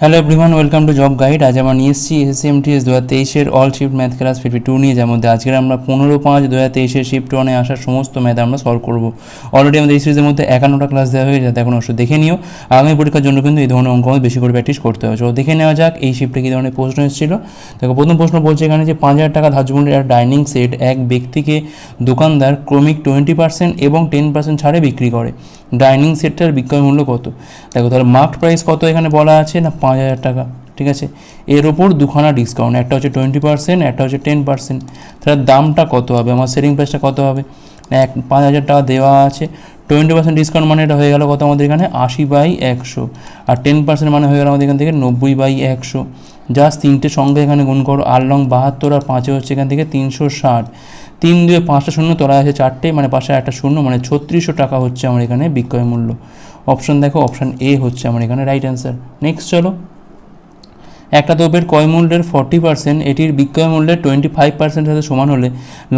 Hello everyone welcome to job guide আজ আমরা নিয়ে এসেছি এসএসএমটিএস দু হাজার তেইশের all shift math class fifty two নিয়ে, যার মধ্যে আজকের আমরা পনেরো পাঁচ দু হাজার তেইশের শিফট ওয়ানে আসা সমস্ত ম্যাথ আমরা সলভ করব। অলরেডি আমাদের এই সিরিজের মধ্যে একান্নটা ক্লাস দেওয়া হয়ে যাতে এখন অবশ্যই দেখে নিও। আগামী পরীক্ষার জন্য কিন্তু এই ধরনের অঙ্ক বেশি করে প্র্যাকটিস করতে হবে। চলো দেখে নেওয়া যাক, এই শিফটে কী ধরনের প্রশ্ন এসেছিল। দেখো, প্রথম প্রশ্ন বলছে এখানে যে পাঁচ হাজার টাকা ধার্য মূল্যের একটা ডাইনিং সেট এক ব্যক্তিকে দোকানদার ক্রমিক টোয়েন্টি পার্সেন্ট এবং টেন পার্সেন্ট ছাড়ে বিক্রি করে। ডাইনিং সেটটার বিক্রয় মূল্য কত? দেখো, তাহলে মার্কড প্রাইস কত এখানে বলা আছে? না পাঁচ হাজার টাকা, ঠিক আছে? এর ওপর দুখানা ডিসকাউন্ট একটা হচ্ছে টোয়েন্টি পার্সেন্ট একটা হচ্ছে টেন পার্সেন্ট তাহলে দামটা কত হবে? আমার সেলিং প্রাইসটা কত হবে? এক পাঁচ হাজার টাকা দেওয়া আছে। টোয়েন্টি পার্সেন্ট ডিসকাউন্ট মানে এটা হয়ে গেল কত আমাদের এখানে? আশি বাই একশো। আর টেন পার্সেন্ট মানে হয়ে গেল আমাদের এখান থেকে নব্বই বাই একশো। জাস্ট তিনটে সংখ্যা এখানে গুণ করো। আর লং বাহাত্তর আর পাঁচে হচ্ছে এখান থেকে তিনশো ষাট। তিন দুয়ে পাঁচটা শূন্য তোলা আছে চারটে মানে পাশে একটা শূন্য মানে ছত্রিশশো টাকা হচ্ছে আমার এখানে বিক্রয় মূল্য। অপশন দেখো অপশান এ হচ্ছে আমার এখানে রাইট অ্যান্সার নেক্সট চলো। একটা দ্রব্যের ক্রয় মূল্যের ফর্টি পার্সেন্ট এটির বিক্রয় মূল্যের টোয়েন্টি ফাইভ পার্সেন্টের সাথে সমান হলে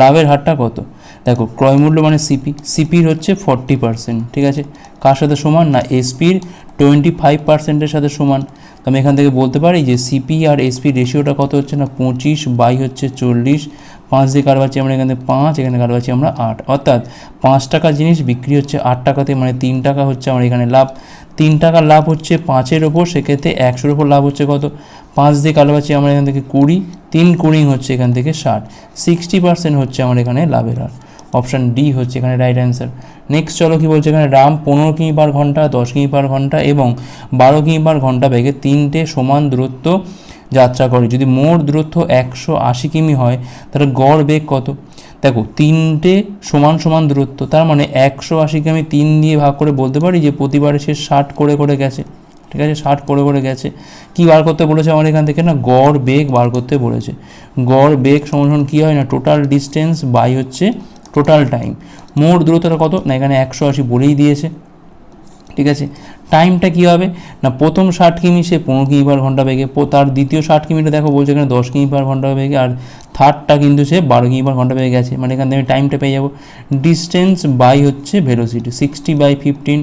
লাভের হারটা কত? দেখো, ক্রয় মূল্য মানে সিপি সিপির হচ্ছে ফর্টি পার্সেন্ট ঠিক আছে? কার সাথে সমান না এসপির টোয়েন্টি ফাইভ পার্সেন্টের সাথে সমান। তো আমি এখান থেকে বলতে পারি যে সিপি আর এসপি রেশিওটা কত হচ্ছে না? পঁচিশ বাই হচ্ছে চল্লিশ। পাঁচ দিয়ে কার পাচ্ছি আমরা এখানে পাঁচ, এখানে কার পাচ্ছি আমরা আট। অর্থাৎ পাঁচ টাকা জিনিস বিক্রি হচ্ছে আট টাকাতে মানে তিন টাকা হচ্ছে আমার এখানে লাভ। তিন টাকার লাভ হচ্ছে পাঁচের ওপর, সেক্ষেত্রে একশোর ওপর লাভ হচ্ছে কত? পাঁচ দিয়ে কালো পাচ্ছি আমরা এখান থেকে কুড়ি, তিন কুড়ি হচ্ছে এখান থেকে ষাট। সিক্সটি পার্সেন্ট হচ্ছে আমার এখানে লাভের হার। অপশান ডি হচ্ছে এখানে রাইট অ্যান্সার নেক্সট চলো কি বলছে এখানে, রাম পনেরো কিমি পার ঘণ্টা, দশ কিমি পার ঘণ্টা এবং বারো কিমি পার ঘণ্টা বেগে তিনটে সমান দূরত্ব যাত্রা করে। যদি মোট দূরত্ব একশো আশি কিমি হয়, তাহলে গড় বেগ কত? দেখো, তিনটে সমান সমান দূরত্ব, তার মানে একশো আশিকে আমি তিন দিয়ে ভাগ করে বলতে পারি যে প্রতিবারে সে ষাট করে করে গেছে। ঠিক আছে? ষাট করে করে গেছে। কি বার করতে বলেছে আমার এখান থেকে না? গড় বেগ বার করতে বলেছে। গড় বেগ সমান কী হয় না? টোটাল ডিস্টেন্স বাই হচ্ছে টোটাল টাইম মোট দূরত্বটা কত? না, এখানে একশো আশি বলেই দিয়েছে। ঠিক আছে? টাইমটা কী হবে? না, প্রথম ষাট কিমি সে পনেরো কিমি পার ঘণ্টা বেগে তার দ্বিতীয় ষাট কিমিটা দেখো, বলছে এখানে দশ কিমি পার ঘণ্টা বেগে, আর থার্ডটা কিন্তু সে বারো কিমি পার ঘণ্টা বেগে গেছে। মানে এখান থেকে আমি টাইমটা পেয়ে যাব। ডিস্টেন্স বাই হচ্ছে velocity sixty by fifteen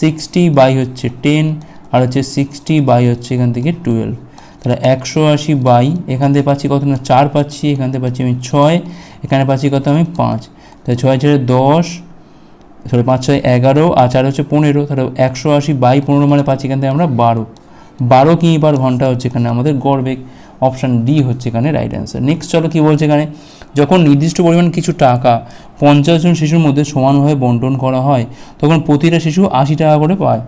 sixty by হচ্ছে টেন আর হচ্ছে সিক্সটি বাই হচ্ছে এখান থেকে টুয়েলভ তাহলে একশো আশি বাই এখান থেকে পাচ্ছি কত না, চার পাচ্ছি, এখান থেকে পাচ্ছি আমি ছয়, এখানে পাচ্ছি কত আমি পাঁচ। তাহলে ছয় ছেড়ে দশ সরি পাঁচ ছয় এগারো, আর চার হচ্ছে পনেরো, তাহলে একশো আশি বাই পনেরো মানে পাচ্ছি এখান থেকে আমরা বারো। বারো কিমি পার ঘণ্টা হচ্ছে এখানে আমাদের গড় অপশান ডি হচ্ছে এখানে রাইট অ্যান্সার নেক্সট চলো কী বলছে এখানে? যখন নির্দিষ্ট পরিমাণ কিছু টাকা পঞ্চাশ জন শিশুর মধ্যে সমানভাবে বন্টন করা হয়, তখন প্রতিটা শিশু আশি টাকা করে পায়।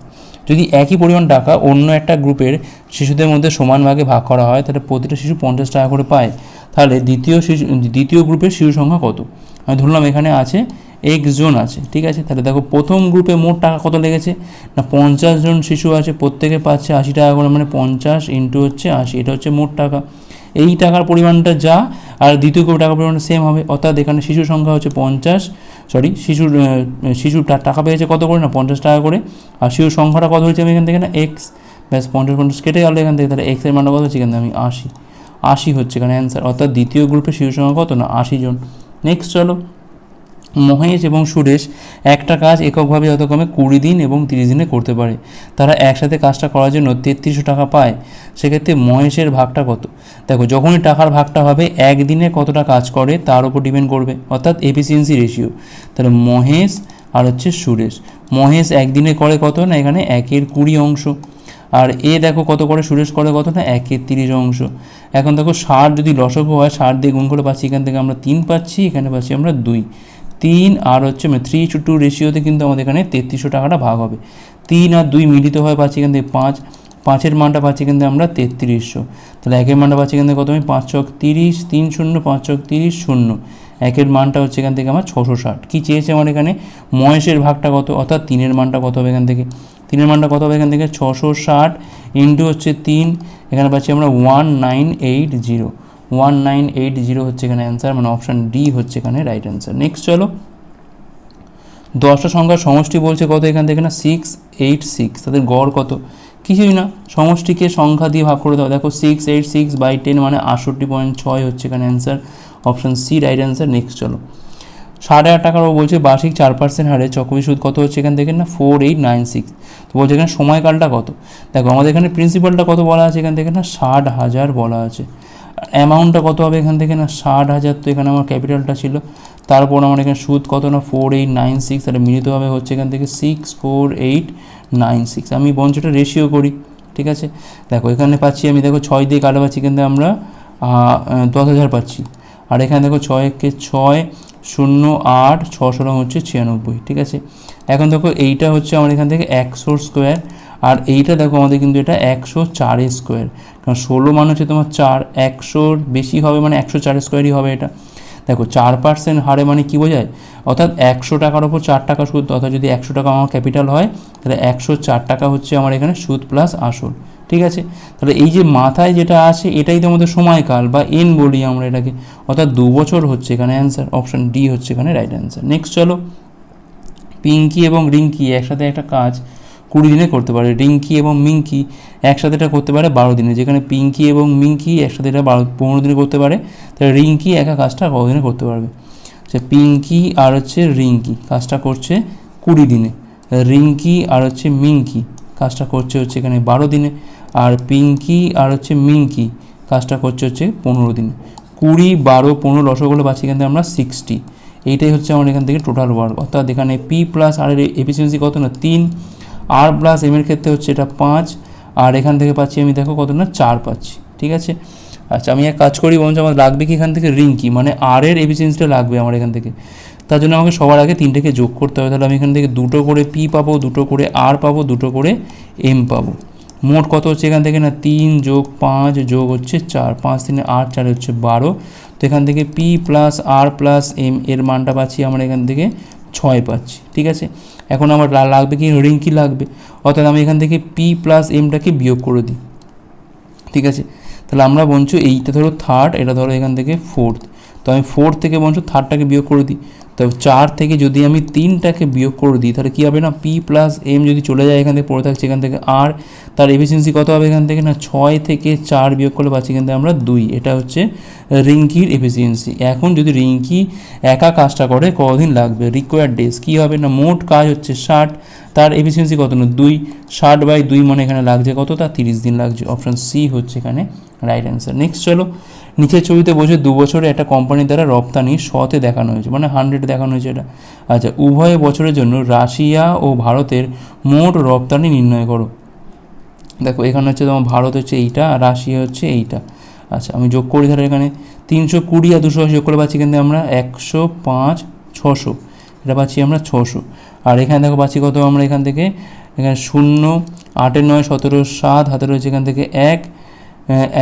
যদি একই পরিমাণ টাকা অন্য একটা গ্রুপের শিশুদের মধ্যে সমান ভাগে ভাগ করা হয়, তাহলে প্রতিটা শিশু পঞ্চাশ টাকা করে পায়। তাহলে দ্বিতীয় শিশু, দ্বিতীয় গ্রুপের শিশু সংখ্যা কত? আমি ধরলাম এখানে আছে এক্স জন আছে, ঠিক আছে? তাহলে দেখো প্রথম গ্রুপে মোট টাকা কত লেগেছে? না, পঞ্চাশ জন শিশু আছে, প্রত্যেকে পাচ্ছে আশি টাকা করে মানে পঞ্চাশ ইন্টু হচ্ছে আশি, এটা হচ্ছে মোট টাকা। এই টাকার পরিমাণটা যা, আর দ্বিতীয় গ্রুপে টাকার পরিমাণটা সেম হবে, অর্থাৎ এখানে শিশু সংখ্যা হচ্ছে পঞ্চাশ সরি শিশুর শিশুর টাকা পেয়েছে কত করে? না, পঞ্চাশ টাকা করে। আর শিশুর সংখ্যাটা কত হয়েছে আমি এখান থেকে না এক্স ব্যাস পঞ্চাশ পঞ্চাশ কেটে গেল এখান থেকে, তাহলে এক্সের মানটা কত হচ্ছে এখান থেকে? আমি আশি। আশি হচ্ছে এখানে অ্যান্সার অর্থাৎ দ্বিতীয় গ্রুপে শিশু সংখ্যা কত না, আশি জন। নেক্সট চলো। মহেশ এবং সুরেশ একটা কাজ এককভাবে যথাক্রমে কুড়ি দিন এবং তিরিশ দিনে করতে পারে। তারা একসাথে কাজটা করার জন্য তেত্রিশশো টাকা পায়। সেক্ষেত্রে মহেশের ভাগটা কত? দেখো, যখনই টাকার ভাগটা হবে, একদিনে কতটা কাজ করে তার উপর ডিপেন্ড করবে, অর্থাৎ এফিসিয়েন্সি রেশিও তাহলে মহেশ আর হচ্ছে সুরেশ। মহেশ একদিনে করে কত না, এখানে একের কুড়ি অংশ। আর এ দেখো কত করে সুরেশ করে কত না? একের তিরিশ অংশ। এখন দেখো ষাট যদি লসগু হয়, ষাট দিয়ে গুণ করে পাচ্ছি, এখান থেকে আমরা তিন পাচ্ছি, এখানে পাচ্ছি আমরা দুই। তিন আর হচ্ছে মানে থ্রি টু টু রেশিওতে কিন্তু আমাদের এখানে তেত্রিশশো টাকাটা ভাগ হবে। তিন আর দুই মিলিত হয়ে পাচ্ছি এখান থেকে পাঁচ। পাঁচের মানটা পাচ্ছি কিন্তু আমরা তেত্রিশশো। তাহলে একের মানটা পাচ্ছি থেকে কত আমি? পাঁচ চক তিরিশ, তিন শূন্য, পাঁচ চক তিরিশ শূন্য। একের মানটা হচ্ছে এখান থেকে আমার ছশো ষাট। কী চেয়েছে আমার এখানে? মহেশের ভাগটা কত? অর্থাৎ তিনের মানটা কত হবে এখান থেকে? তিনের মানটা কত হবে এখান থেকে? ছশো ষাট ইন্টু হচ্ছে তিন। এখানে পাচ্ছি আমরা one nine eight zero. One nine eight zero হচ্ছে এখানে অ্যান্সার মানে অপশান ডি হচ্ছে এখানে রাইট অ্যান্সার নেক্সট চলো। দশটা সংখ্যার সমষ্টি বলছে কত এখান থেকে না? সিক্স এইট সিক্স তাদের গড় কত? কিছুই না। সমষ্টিকে সংখ্যা দিয়ে ভাগ করে দাও। দেখো six eight six by ten মানে আটষট্টি পয়েন্ট ছয় হচ্ছে এখানে answer option C right answer next চলো। সাড়ে আট টাকার ও বলছে, বার্ষিক চার পার্সেন্ট হারে চক্রবৃদ্ধি সুদ কত হচ্ছে এখান? থেকে না ফোর এইট নাইন সিক্স তো বলছে এখানে সময়কালটা কত? দেখো, আমাদের এখানে প্রিন্সিপালটা কত বলা আছে এখান থেকে না? ষাট হাজার বলা আছে। অ্যামাউন্টটা কত হবে এখান থেকে না? ষাট হাজার। তো এখানে আমার ক্যাপিটালটা ছিল। তারপর আমার এখানে সুদ কত না? ফোর এইট নাইন সিক্স তাহলে মিলিতভাবে হচ্ছে এখান থেকে six four eight nine six আমি বঞ্চটা রেশিও করি, ঠিক আছে? দেখো, এখানে পাচ্ছি আমি, দেখো, ছয় দিয়ে কাটা পাচ্ছি কিন্তু আমরা দশ হাজার পাচ্ছি। আর এখানে দেখো, ছয় একে ছয় শূন্য আট, ছশো রং হচ্ছে ছিয়ানব্বই, ঠিক আছে? এখন দেখো এইটা হচ্ছে আমার এখান থেকে একশোর স্কোয়ার, আর এইটা দেখো আমাদের কিন্তু এটা একশো চারের স্কোয়ার। কারণ ষোলো মান হচ্ছে তোমার চার, একশোর বেশি হবে মানে একশো চার স্কোয়ারই হবে এটা। দেখো চার পার্সেন্ট হারে মানে কী বোঝায়? অর্থাৎ একশো টাকার ওপর চার টাকা সুদ, অর্থাৎ যদি একশো টাকা আমার ক্যাপিটাল হয়, তাহলে একশো চার টাকা হচ্ছে আমার এখানে সুদ প্লাস আসল। ঠিক আছে? তাহলে এই যে মাথায় যেটা আছে, এটাই তো আমাদের সময়কাল বা এন বলি আমরা এটাকে। অর্থাৎ দু বছর হচ্ছে এখানে অ্যান্সার অপশান ডি হচ্ছে এখানে রাইট অ্যান্সার নেক্সট চলো পিঙ্কি এবং রিঙ্কি একসাথে একটা কাজ কুড়ি দিনে করতে পারে। রিঙ্কি এবং মিঙ্কি একসাথে এটা করতে পারে বারো দিনে। যেখানে পিঙ্কি এবং মিঙ্কি একসাথে এটা বারো, পনেরো দিনে করতে পারে, তাহলে রিঙ্কি একা কাজটা কত দিনে করতে পারবে? সে পিঙ্কি আর হচ্ছে রিঙ্কি কাজটা করছে কুড়ি দিনে। রিঙ্কি আর হচ্ছে মিঙ্কি কাজটা করছে হচ্ছে এখানে বারো দিনে, আর পিঙ্কি আর হচ্ছে মিঙ্কি কাজটা করছে হচ্ছে পনেরো দিনে। কুড়ি, বারো, পনেরো রসগোল্লা পাচ্ছি এখান থেকে আমরা সিক্সটি এইটাই হচ্ছে আমার এখান থেকে টোটাল ওয়ার্ক অর্থাৎ এখানে পি প্লাস আর এর এফিসিয়েন্সি কত না? তিন। আর প্লাস এম এর ক্ষেত্রে হচ্ছে এটা পাঁচ। আর এখান থেকে পাচ্ছি আমি দেখো কত না? চার পাচ্ছি। ঠিক আছে? আচ্ছা আমি এক কাজ করি বলছি আমার লাগবে কি এখান থেকে রিঙ্কি? মানে আর এর এফিসিয়েন্সিটা লাগবে আমার এখান থেকে। তার জন্য আমাকে সবার আগে তিনটেকে যোগ করতে হবে। তাহলে আমি এখান থেকে দুটো করে পি পাবো, দুটো করে আর পাবো, দুটো করে এম পাবো। মোট কত হচ্ছে এখান থেকে না? তিন যোগ পাঁচ যোগ হচ্ছে চার। পাঁচ তিনে আট চার হচ্ছে বারো। তো এখান থেকে P plus R plus M এর মানটা পাচ্ছি, আমরা এখান থেকে ছয় পাচ্ছি। ঠিক আছে? এখন আমার লাগবে কি? রিঙ্কি লাগবে। অর্থাৎ আমি এখান থেকে পি প্লাস এমটাকে বিয়োগ করে দিই। ঠিক আছে? তাহলে আমরা বঞ্চ এইটা ধরো থার্ড এটা ধরো এখান থেকে ফোর্থ তো আমি ফোর্থ থেকে বঞ্চ থার্ডটাকে বিয়োগ করে দিই। তো চার থেকে যদি আমি তিনটাকে বিয়োগ করে দিই, তাহলে কী হবে না? পি প্লাস এম যদি চলে যায় এখান থেকে, পড়ে থাকছে এখান থেকে আর তার এফিসিয়েন্সি কত হবে এখান থেকে না? ছয় থেকে চার বিয়োগ করলে পাচ্ছি এখান থেকে আমরা দুই। এটা হচ্ছে রিঙ্কির এফিসিয়েন্সি এখন যদি রিঙ্কি একা কাজটা করে, কদিন লাগবে? রিকোয়ার্ড ডেজ কী হবে না? মোট কাজ হচ্ছে ষাট। তার এফিসিয়েন্সি কত না? দুই। ষাট বাই দুই মানে এখানে লাগছে কত তার তিরিশ দিন লাগছে। অপশান সি হচ্ছে এখানে রাইট অ্যান্সার নেক্সট চলো। নিচের ছবিতে বসে দু বছরে একটা কোম্পানির দ্বারা রপ্তানি শতে দেখানো হয়েছে মানে হান্ড্রেড দেখানো হয়েছে এটা। আচ্ছা উভয় বছরের জন্য রাশিয়া ও ভারতের মোট রপ্তানি নির্ণয় করো। দেখো, এখানে হচ্ছে তোমার ভারত হচ্ছে এইটা, আর রাশিয়া হচ্ছে এইটা। আচ্ছা আমি যোগ করি ধরো এখানে। তিনশো কুড়ি আর দুশো যোগ করে পাচ্ছি কিন্তু আমরা একশো পাঁচ, ছশো। এটা পাচ্ছি আমরা ছশো। আর এখানে দেখো পাচ্ছি কত আমরা এখান থেকে? এখানে শূন্য, আটের নয়, সতেরো, সাত, হাতে রয়েছে এখান থেকে এক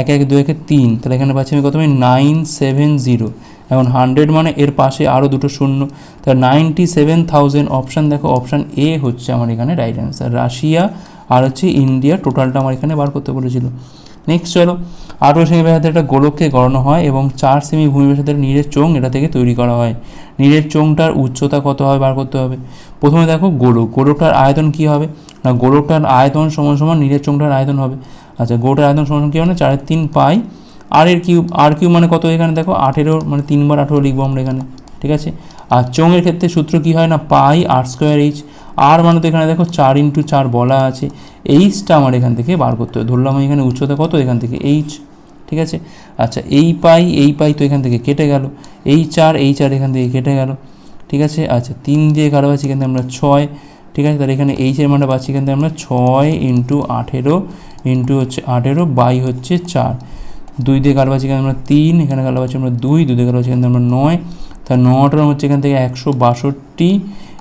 এক এক দু একে তিন। তাহলে এখানে পাচ্ছি আমি আমি নাইন, সেভেন, জিরো। এখন হান্ড্রেড মানে এর পাশে আরও দুটো শূন্য। তাহলে নাইনটি সেভেন থাউজেন্ড অপশান, দেখো অপশান এ হচ্ছে আমার এখানে রাইট অ্যান্সার রাশিয়া আর হচ্ছে ইন্ডিয়া টোটালটা আমার এখানে বার করতে বলেছিল। নেক্সট চলো আঠেরো সেমি ব্যাসাতে একটা গোলককে গড়ানো হয় এবং চার সেমি ভূমি ব্যাসাতের নীরের চোং এটা থেকে তৈরি করা হয়। নীরের চোংটার উচ্চতা কত হবে, বার করতে হবে? প্রথমে দেখো গোলক। গোলকটার আয়তন কী হবে? না, গোলকটার আয়তন সমান সমান নীরের চোংটার আয়তন হবে। আচ্ছা গোলটার আয়তন সমান সমান কী হবে? না চারের তিন পাই আর এর কিউব, আর কিউব মানে কত এখানে? দেখো আঠেরো মানে তিনবার আঠেরো লিখব আমরা এখানে। ঠিক আছে? আর চোঙের ক্ষেত্রে সূত্র কী হয় না? পাই আর স্কোয়ার এইচ। আর মানে তো এখানে দেখো চার ইন্টু চার বলা আছে। এইচটা আমার এখান থেকে বার করতে হবে। ধরলাম আমি এখানে উচ্চতা কত? এখান থেকে এইচ ঠিক আছে? আচ্ছা এই পাই এই পাই তো এখান থেকে কেটে গেল। এই চার এই চার এখান থেকে কেটে গেল। ঠিক আছে? আচ্ছা তিন দিয়ে কারও পাচ্ছি এখান থেকে আমরা ছয়। ঠিক আছে? তাহলে এখানে এইচের মানটা পাচ্ছি এখান থেকে আমরা ছয় ইন্টু আঠেরো ইন্টু হচ্ছে আঠেরো বাই হচ্ছে চার। দুই দিয়ে কালো পাচ্ছি এখানে আমরা তিন, এখানে কালো পাচ্ছি আমরা দুই দুই দিয়ে কালো পাচ্ছি এখান আমরা নয়। তা নটার হচ্ছে এখান থেকে একশো বাষট্টি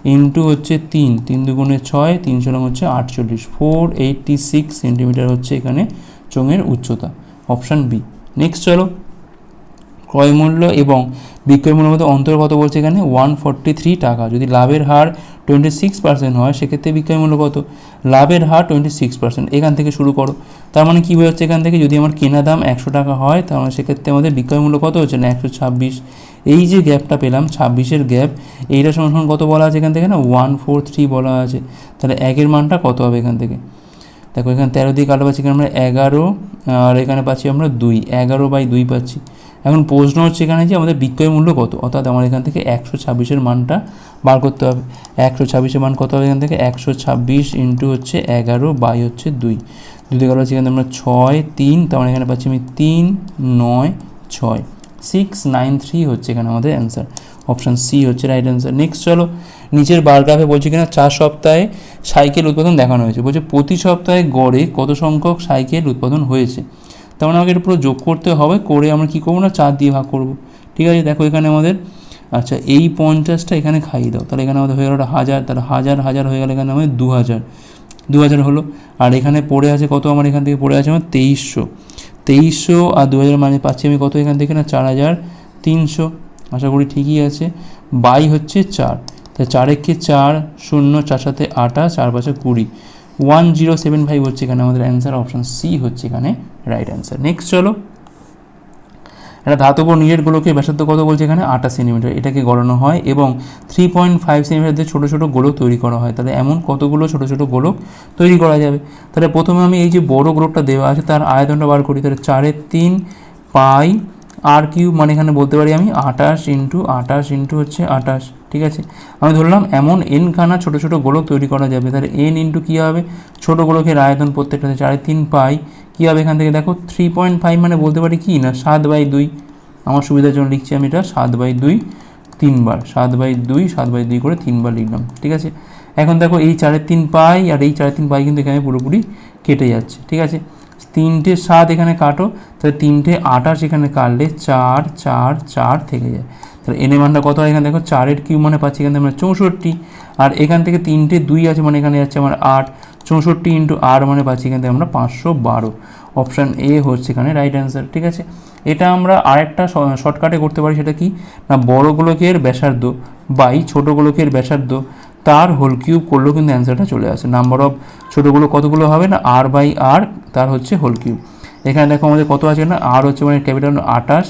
ইন্টু হচ্ছে তিন তিন দুগুণে ছয়, তিনশো রং হচ্ছে আটচল্লিশ, ফোর এইটটি সিক্স সেন্টিমিটার হচ্ছে এখানে চোঙের উচ্চতা, অপশান বি। নেক্সট চলো। ক্রয় মূল্য এবং বিক্রয় মূল্যের মধ্যে অন্তর কত বলছে এখানে? ওয়ান ফর্টি থ্রি টাকা। যদি লাভের হার টোয়েন্টি সিক্স পার্সেন্ট হয়, সেক্ষেত্রে বিক্রয় মূল্য কত? লাভের হার টোয়েন্টি সিক্স পার্সেন্ট এখান থেকে শুরু করো। তার মানে কী হচ্ছে এখান থেকে? যদি আমার কেনা দাম একশো টাকা হয়, তাহলে সেক্ষেত্রে আমাদের বিক্রয় মূল্য কত হচ্ছে? না, একশো ছাব্বিশ। এই যে গ্যাপটা পেলাম, ছাব্বিশের গ্যাপ, এইটা সমান কত বলা আছে এখান থেকে না? ওয়ান, ফোর, থ্রি বলা আছে। তাহলে একের মানটা কত হবে এখান থেকে? দেখো, এখানে তেরো দিয়ে কাটা পাচ্ছি এখানে আমরা এগারো, আর এখানে পাচ্ছি আমরা দুই। এগারো বাই দুই পাচ্ছি। এখন প্রশ্ন হচ্ছে এখানে যে আমাদের বিক্রয় মূল্য কত? অর্থাৎ আমার এখান থেকে একশো ছাব্বিশের মানটা বার করতে হবে। একশো ছাব্বিশের মান কত হবে এখান থেকে? একশো ছাব্বিশ ইন্টু হচ্ছে এগারো বাই হচ্ছে দুই। দুই থেকে পাচ্ছি এখানে আমরা ছয়, তিন, তার মানে এখানে পাচ্ছি আমি তিন, নয়, ছয়। সিক্স নাইন থ্রি হচ্ছে এখানে আমাদের অ্যান্সার অপশান সি হচ্ছে রাইট অ্যান্সার নেক্সট চলো, নিচের বারগ্রাফে বলছে কিনা, চার সপ্তাহে সাইকেল উৎপাদন দেখানো হয়েছে। বলছে, প্রতি সপ্তাহে গড়ে কত সংখ্যক সাইকেল উৎপাদন হয়েছে? তার মানে আমাকে এটা পুরো যোগ করতে হবে, করে আমরা কী করব না, চার দিয়ে ভাগ করব। ঠিক আছে, দেখো এখানে আমাদের আচ্ছা এই পঞ্চাশটা এখানে খাইয়ে দাও। তাহলে এখানে আমাদের হয়ে গেল হাজার, তাহলে হাজার হাজার হয়ে গেলে এখানে আমাদের দু হাজার দু হাজার হলো। আর এখানে পড়ে আছে কত? আমার এখান থেকে পড়ে আছে আমার তেইশশো। তেইশশো আর দু হাজার মানে পাচ্ছি আমি কত এখান থেকে না? চার হাজার তিনশো। আশা করি ঠিকই আছে। বাই হচ্ছে চার। তা চার একে চার শূন্য, চার সাথে আটা চার পাঁচে কুড়ি। ওয়ান জিরো সেভেন ফাইভ হচ্ছে এখানে আমাদের অ্যান্সার অপশান সি হচ্ছে এখানে রাইট অ্যান্সার নেক্সট চলো। একটা ধাতব নিরেট গোলকের ব্যাসার্ধ কত বলছে এখানে? আটা সেন্টিমিটার। এটাকে গড়ানো হয় এবং থ্রি পয়েন্ট ফাইভ সেন্টিমিটার দিয়ে ছোটো ছোটো গোলক তৈরি করা হয়। তাহলে এমন কতগুলো ছোটো ছোটো গোলক তৈরি করা যাবে? তাহলে প্রথমে আমি এই যে বড় গোলকটা দেওয়া আছে তার আয়তনটা বার করি। তাহলে চারের তিন পাই আর কিউব মানে এখানে বলতে পারি আমি আটাশ ইন্টু আটাশ ইন্টু হচ্ছে আটাশ ঠিক আছে? আমি ধরলাম এমন এন খানা ছোটো ছোটো গোলক তৈরি করা যাবে। তাহলে এন ইন্টু কী হবে? ছোটো গোলকের আয়তন প্রত্যেকটাতে চারের তিন পাই কী হবে এখান থেকে? দেখো থ্রি পয়েন্ট ফাইভ মানে বলতে পারি কি? না, সাত বাই দুই। আমার সুবিধার জন্য লিখছি আমি এটা, সাত বাই দুই, তিনবার। সাত বাই দুই, সাত বাই দুই করে তিনবার লিখলাম, ঠিক আছে? এখন দেখো, এই চারের তিন পাই, আর এই চারের তিন পাই কিন্তু এখানে পুরোপুরি কেটে যাচ্ছে, ঠিক আছে? তিনটে সাত এখানে কাটো, তাহলে তিনটে আঠাশ এখানে কাটলে চার চার চার থেকে যায়। তাহলে এনে মানটা কত হয় এখানে? দেখো, চারের কিউ মানে পাচ্ছি এখান আমরা চৌষট্টি, আর এখান থেকে তিনটে দুই আছে মানে এখানে যাচ্ছে আমার আট। চৌষট্টি ইন্টু আর মানে পাচ্ছি এখান থেকে আমরা পাঁচশো বারো। অপশান এ হচ্ছে এখানে রাইট অ্যান্সার ঠিক আছে? এটা আমরা আরেকটা শর্টকাটে করতে পারি, সেটা কি? না বড় গোলকের ব্যাসার্ধ বাই ছোট গোলকের ব্যাসার্ধ, তার হোল কিউব করলেও কিন্তু অ্যান্সারটা চলে আসে। নাম্বার অফ ছোটোগুলো কতগুলো হবে না? আর বাই আর তার হচ্ছে হোল কিউব এখানে দেখো আমাদের কত আছে না? আর হচ্ছে মানে ক্যাপিটাল আটাশ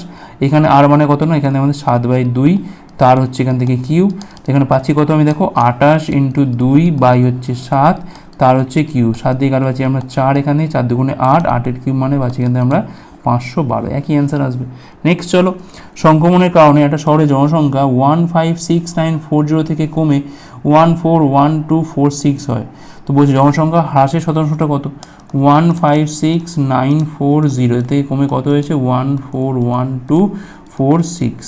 এখানে আর মানে কত না? এখানে আমাদের সাত বাই দুই, তার হচ্ছে এখান থেকে কিউ এখানে পাচ্ছি কত আমি? দেখো আটাশ ইন্টু দুই বাই হচ্ছে সাত তার হচ্ছে কিউ। সাত দিয়ে কার পাচ্ছি আমরা চার এখানে চার দুগুণে আট আটের কিউ মানে পাচ্ছি থেকে আমরা পাঁচশো বারো। একই অ্যান্সার আসবে। নেক্সট চলো। সংক্রমণের কারণে একটা শহরের জনসংখ্যা one five six nine four zero থেকে কমে one four one two four six হয়। তো বলছি জনসংখ্যা হ্রাসের শতাংশটা কত? One five six nine four zero থেকে কমে কত হয়েছে? One four one two four six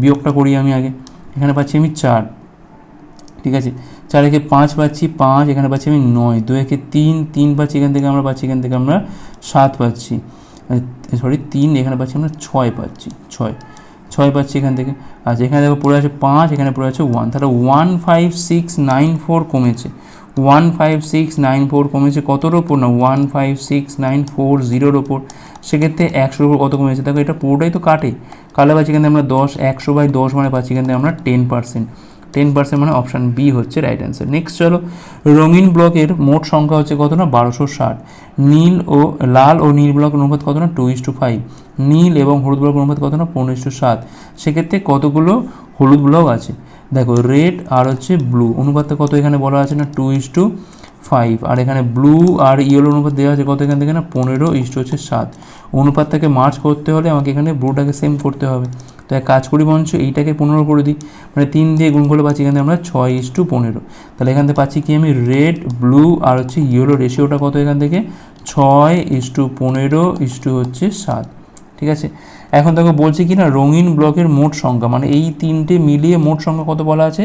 বিয়োগটা করি আমি আগে। এখানে পাচ্ছি আমি চার। ঠিক আছে? চার একে পাঁচ পাচ্ছি, পাঁচ, এখানে পাচ্ছি আমি নয়। দু একে তিন তিন পাচ্ছি এখান থেকে আমরা পাচ্ছি, এখান থেকে আমরা সাত পাচ্ছি। সরি তিন, এখানে পাচ্ছি আমরা ছয় পাচ্ছি, ছয়। ছয় পাচ্ছি এখান থেকে। আচ্ছা এখানে দেখো পড়ে আছে পাঁচ, এখানে পড়ে আছে ওয়ান তাহলে one five six nine four কমেছে। One five six nine four কমেছে কতর ওপর না? One five six nine four জিরোর ওপর। সেক্ষেত্রে একশোর ওপর কত কমেছে? দেখো এটা পুরোটাই তো কাটে। কালে পাচ্ছি এখান থেকে আমরা দশ, একশো বাই দশ মানে পাচ্ছি এখান থেকে আমরা টেন পার্সেন্ট টেন পার্সেন্ট মানে অপশান বি হচ্ছে রাইট অ্যান্সার নেক্সট চলো, রঙিন ব্লকের মোট সংখ্যা হচ্ছে কত না? বারোশো ষাট। নীল ও লাল ও নীল ব্লকের অনুপাত কত না? টু ইস টু ফাইভ নীল এবং হলুদ ব্লকের অনুপাত কত না? পনেরো ইস টু সাত সেক্ষেত্রে কতগুলো হলুদ ব্লক আছে? দেখো রেড আর হচ্ছে ব্লু অনুপাতটা কত এখানে বলা আছে না? টু ইস টু ফাইভ আর এখানে ব্লু আর ইয়েলো অনুপাত দেওয়া আছে কত এখান থেকে না? পনেরো ইস্ট হচ্ছে সাত। অনুপাতটাকে মার্চ করতে হলে আমাকে এখানে ব্লুটাকে সেম করতে হবে। তো এক কাজ করি বঞ্চ এইটাকে পনেরো করে দিই। মানে তিন দিয়ে গুণ করলে পাচ্ছি এখানে আমরা ছয় ইস টু পনেরো। তাহলে এখান থেকে পাচ্ছি কি আমি রেড, ব্লু আর হচ্ছে ইয়েলো রেশিওটা কত এখান থেকে? ছয় ইস টু পনেরো ইস টু হচ্ছে সাত। ঠিক আছে? এখন দেখো বলছি কি না, রঙিন ব্লকের মোট সংখ্যা মানে এই তিনটে মিলিয়ে মোট সংখ্যা কত বলা আছে?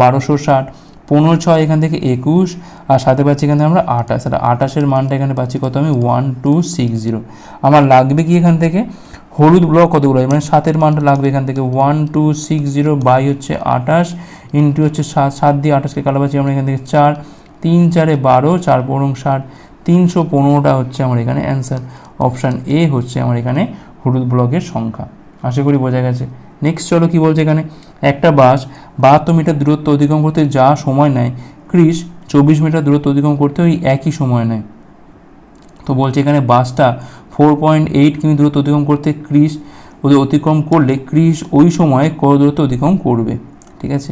বারোশো ষাট। পনেরো ছয় এখান থেকে একুশ, আর সাথে পাচ্ছি এখান থেকে আমরা আঠাশ। আর আঠাশের মানটা এখানে পাচ্ছি কত আমি? One two six zero. আমার লাগবে কি এখান থেকে? হলুদ ব্লক কতগুলো? মানে সাতের মানটা লাগবে এখান থেকে। One two six zero by হচ্ছে আঠাশ ইন্টু হচ্ছে সাত সাত দিয়ে আঠাশকে পাচ্ছি আমরা এখান থেকে চার, তিন, চারে বারো, চার পনেরো ষাট, তিনশো পনেরোটা হচ্ছে আমার এখানে অ্যান্সার অপশান এ হচ্ছে আমার এখানে হলুদ ব্লকের সংখ্যা। আশা করি বোঝা গেছে। নেক্সট চলো কি বলছে এখানে? একটা বাস বাহাত্তর মিটার দূরত্ব অতিক্রম করতে যা সময় নেয়, ক্রিস চব্বিশ মিটার দূরত্ব অতিক্রম করতে ওই একই সময় নেয়। তো বলছে এখানে বাসটা ফোর পয়েন্ট এইট কিমি দূরত্ব অতিক্রম করতে ক্রিস ওদের অতিক্রম করলে ক্রিস ওই সময় কত দূরত্ব অতিক্রম করবে, ঠিক আছে?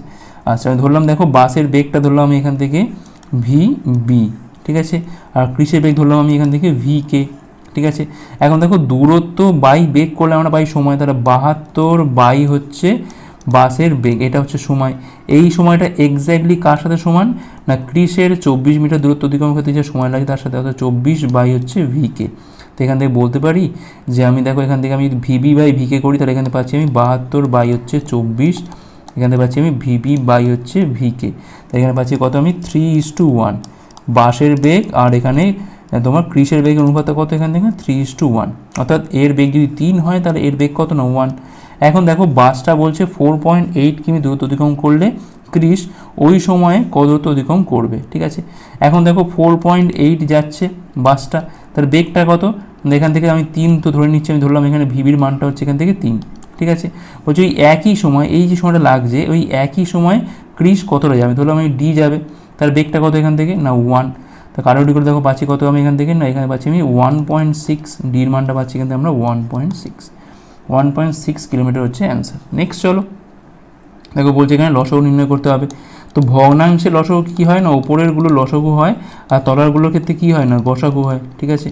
আচ্ছা আমি ধরলাম দেখো বাসের বেগটা ধরলাম আমি এখান থেকে ভি বি ঠিক আছে? আর ক্রিসের বেগ ধরলাম আমি এখান থেকে ভি কে ঠিক আছে? এখন দেখো দূরত্ব বাই বেগ করলে আমরা পাই সময়, তাহলে বাহাত্তর বাই হচ্ছে বাসের বেগ এটা হচ্ছে সময়। এই সময়টা এক্স্যাক্টলি কার সাথে সমান? না, ক্রিসের চব্বিশ মিটার দূরত্ব অতিক্রম করতে যে সময় লাগে তার সাথে, অর্থাৎ চব্বিশ বাই হচ্ছে ভিকে তো এখান থেকে বলতে পারি যে আমি দেখো এখান থেকে আমি ভিবি বাই ভিকে করি, তাহলে এখান পাচ্ছি আমি বাহাত্তর বাই হচ্ছে চব্বিশ। এখান থেকে পাচ্ছি আমি ভিবি বাই হচ্ছে ভিকে তো এখানে পাচ্ছি কত আমি? থ্রি ইস টু ওয়ান বাসের বেগ আর এখানে তোমার ক্রিসের বেগের অনুপাত কত এখান থেকে? থ্রি ইস টু ওয়ান অর্থাৎ এর বেগ যদি তিন হয়, তাহলে এর বেগ কত না? ওয়ান এখন দেখো বাসটা বলছে ফোর পয়েন্ট এইট কিমি দূরত্ব অতিক্রম করলে ক্রিস ওই সময়ে কত দূরত্ব অতিক্রম করবে, ঠিক আছে? এখন দেখো ফোর পয়েন্ট এইট যাচ্ছে বাসটা, তার বেগটা কত? এখান থেকে আমি তিন তো ধরে নিচ্ছি, আমি ধরলাম এখানে ভিবির মানটা হচ্ছে এখান থেকে তিন, ঠিক আছে? বলছি ওই একই সময়, এই যে সময়টা লাগছে, ওই একই সময় ক্রিস কতটা যাবে? ধরলাম আমি ডি যাবে, তার বেগটা কত এখান থেকে? না ওয়ান তা কারোটি করে দেখো, পাচ্ছি কত আমি এখান থেকে? না, এখানে পাচ্ছি আমি ওয়ান পয়েন্ট সিক্স ডির মানটা পাচ্ছি এখান থেকে আমরা one point six one point six kilometre হচ্ছে অ্যান্সার নেক্সট চলো। দেখো, বলছে এখানে লসগু নির্ণয় করতে হবে। তো ভগ্নাংশে লসগু কী হয় না? ওপরেরগুলো লসগু হয় আর তলারগুলোর ক্ষেত্রে কী হয় না? গসাগু হয়, ঠিক আছে?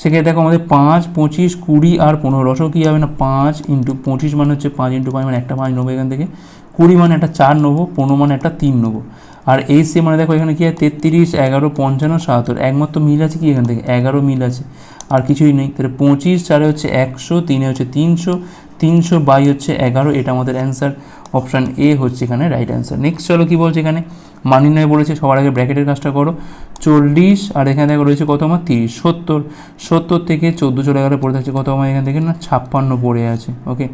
সেক্ষেত্রে দেখো, আমাদের পাঁচ, পঁচিশ, কুড়ি আর পনেরো লসগু কী হবে না? পাঁচ ইন্টু পঁচিশ মানে হচ্ছে পাঁচ ইন্টু পাঁচ মানে একটা পাঁচ নেব এখান থেকে। কুড়ি মানে একটা চার নেব, পনেরো মানে একটা তিন নেব। আর এই সে মানে দেখো এখানে কি হয় তেত্রিশ, এগারো, পঞ্চান্ন, সাতাত্তর। একমাত্র মিল আছে কি এখান থেকে? এগারো মিল আছে। আর কিছুই নেই। তাহলে পঁচিশ, চারে হচ্ছে একশো, তিনে হচ্ছে তিনশো তিনশো বাই হচ্ছে এগারো। এটা আমাদের অ্যান্সার অপশান এ হচ্ছে এখানে রাইট অ্যান্সার নেক্সট চলো কী বলছে এখানে? মানি নয় বলেছে, সবার আগে ব্র্যাকেটের কাজটা করো। চল্লিশ, আর এখানে দেখো রয়েছে কত আমার? তিরিশ, সত্তর। সত্তর থেকে চোদ্দ চলে গেলে পড়ে থাকছে কত আমার এখান থেকে? না, ছাপ্পান্ন পড়ে আছে। ওকে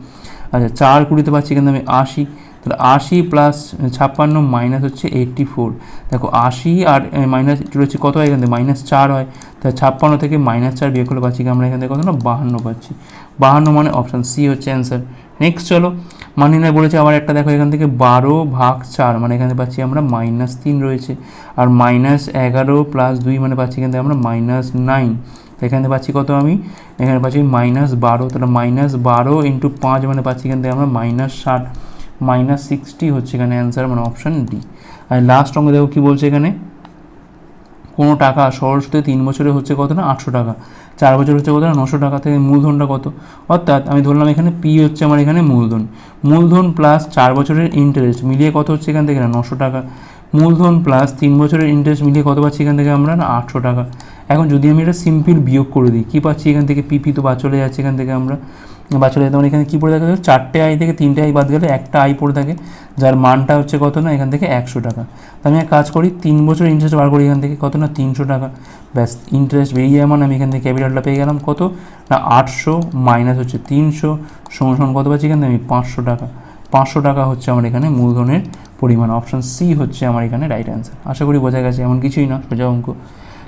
আচ্ছা চার কুড়িতে পাচ্ছি এখানে আমি আশি। তাহলে আশি প্লাস ছাপ্পান্ন মাইনাস হচ্ছে এইট্টি ফোর দেখো আশি আর মাইনাস রয়েছে কত হয় এখান থেকে? মাইনাস চার হয়। তাহলে ছাপ্পান্ন থেকে মাইনাস চার বিয়োগ করলে পাচ্ছি আমরা এখান থেকে কত না? বাহান্ন পাচ্ছি। বাহান্ন মানে অপশান সি হচ্ছে অ্যান্সার নেক্সট চলো। মানি নয় বলেছে আবার একটা, দেখো এখান থেকে বারো ভাগ চার মানে এখানে পাচ্ছি আমরা মাইনাস তিন রয়েছে। আর মাইনাস এগারো প্লাস দুই মানে পাচ্ছি এখান থেকে আমরা মাইনাস নাইন এখানে পাচ্ছি কত আমি? এখানে পাচ্ছি মাইনাস বারো। তাহলে মাইনাস বারো ইন্টু পাঁচ মানে পাচ্ছি এখান থেকে আমরা মাইনাস ষাট। মাইনাস সিক্সটি হচ্ছে এখানে অ্যান্সার মানে অপশান ডি আর লাস্ট অঙ্ক দেখো কী বলছে এখানে? কোনো টাকা সরস্বতী তিন বছরে হচ্ছে কত না? আটশো টাকা। চার বছর হচ্ছে কত না? নশো টাকা। থেকে মূলধনটা কত? অর্থাৎ আমি ধরলাম এখানে পি হচ্ছে আমার এখানে মূলধন। মূলধন প্লাস চার বছরের ইন্টারেস্ট মিলিয়ে কত হচ্ছে এখান থেকে না? নশো টাকা। মূলধন প্লাস তিন বছরের ইন্টারেস্ট মিলিয়ে কত পাচ্ছি এখান থেকে আমরা না? আটশো টাকা। এখন যদি আমি এটা সিম্পল বিয়োগ করে দিই, কী পাচ্ছি এখান থেকে? পিপি তো বা চলে যাচ্ছে এখান থেকে আমরা। বা চলে যেতে এখানে কী পড়ে থাকে চারটে আই থেকে তিনটে আই বাদ গেলে একটা আই পড়ে থাকে, যার মানটা হচ্ছে কত না? এখান থেকে একশো টাকা। তো আমি এক কাজ করি, তিন বছর ইন্টারেস্ট বার করি এখান থেকে, কত না? তিনশো টাকা। ব্যাস ইন্টারেস্ট বেরিয়ে যাওয়া মানে আমি এখান থেকে ক্যাপিটালটা পেয়ে গেলাম। কত? না, আটশো মাইনাস হচ্ছে তিনশো, সমান সমান কত পাচ্ছি এখান? থেকে আমি পাঁচশো টাকা। পাঁচশো টাকা হচ্ছে আমার এখানে মূলধনের পরিমাণ। অপশান সি হচ্ছে আমার এখানে রাইট অ্যান্সার আশা করি বোঝা গেছে, এমন কিছুই না, সোজা অঙ্ক।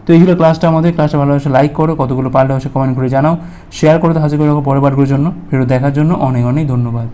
তো এই ছিল ক্লাসটা আমাদের। ক্লাসটা ভালোবাসে লাইক করো, কতগুলো পারলে হয়েছে কমেন্ট করে জানাও। শেয়ার করতে হাজির করে রাখো পরের বারগুলোর জন্য। ভিডিও দেখার জন্য অনেক অনেক ধন্যবাদ।